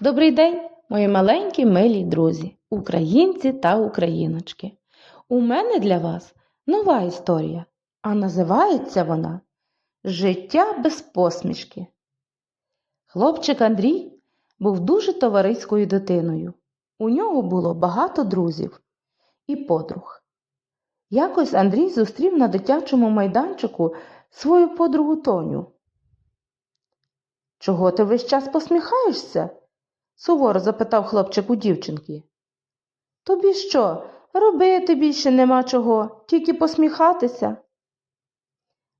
Добрий день, мої маленькі милі друзі, українці та україночки. У мене для вас нова історія, а називається вона Життя без посмішки. Хлопчик Андрій був дуже товариською дитиною. У нього було багато друзів і подруг. Якось Андрій зустрів на дитячому майданчику свою подругу Тоню. Чого ти весь час посміхаєшся? Суворо запитав хлопчик у дівчинки. Тобі що, робити більше нема чого, тільки посміхатися?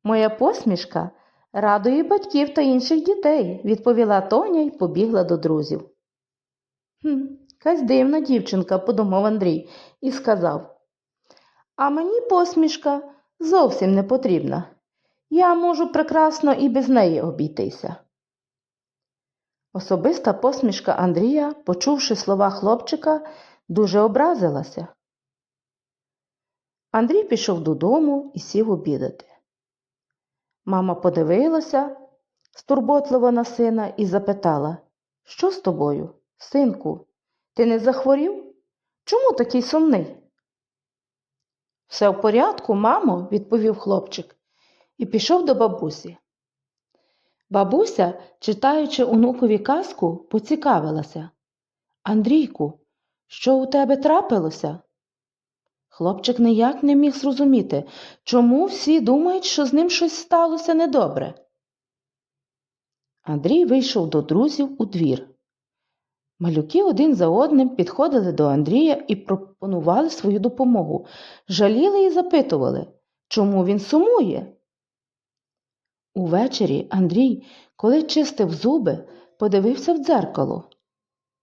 Моя посмішка радує батьків та інших дітей, відповіла Тоня і побігла до друзів. «Хм, якась дивна дівчинка, подумав Андрій і сказав. А мені посмішка зовсім не потрібна. Я можу прекрасно і без неї обійтися. Особиста посмішка Андрія, почувши слова хлопчика, дуже образилася. Андрій пішов додому і сів обідати. Мама подивилася стурботливо на сина і запитала, що з тобою, синку, ти не захворів? Чому такий сумний? Все в порядку, мамо, відповів хлопчик і пішов до бабусі. Бабуся, читаючи онукові казку, поцікавилася. Андрійку, що у тебе трапилося? Хлопчик ніяк не міг зрозуміти, чому всі думають, що з ним щось сталося недобре. Андрій вийшов до друзів у двір. Малюки один за одним підходили до Андрія і пропонували свою допомогу, жаліли і запитували, чому він сумує. Увечері Андрій, коли чистив зуби, подивився в дзеркало.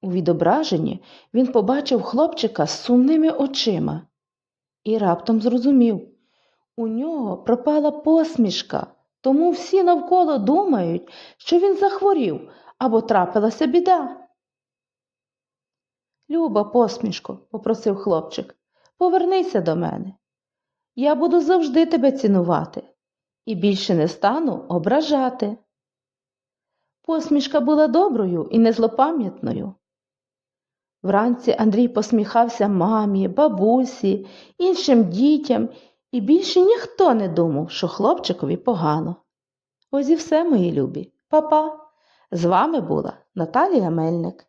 У відображенні він побачив хлопчика з сумними очима і раптом зрозумів у нього пропала посмішка, тому всі навколо думають, що він захворів або трапилася біда. Люба, посмішко, попросив хлопчик, повернися до мене. Я буду завжди тебе цінувати і більше не стану ображати. Посмішка була доброю і незлопам'ятною. Вранці Андрій посміхався мамі, бабусі, іншим дітям, і більше ніхто не думав, що хлопчикові погано. Ось і все, мої любі. Па-па. З вами була Наталія Мельник.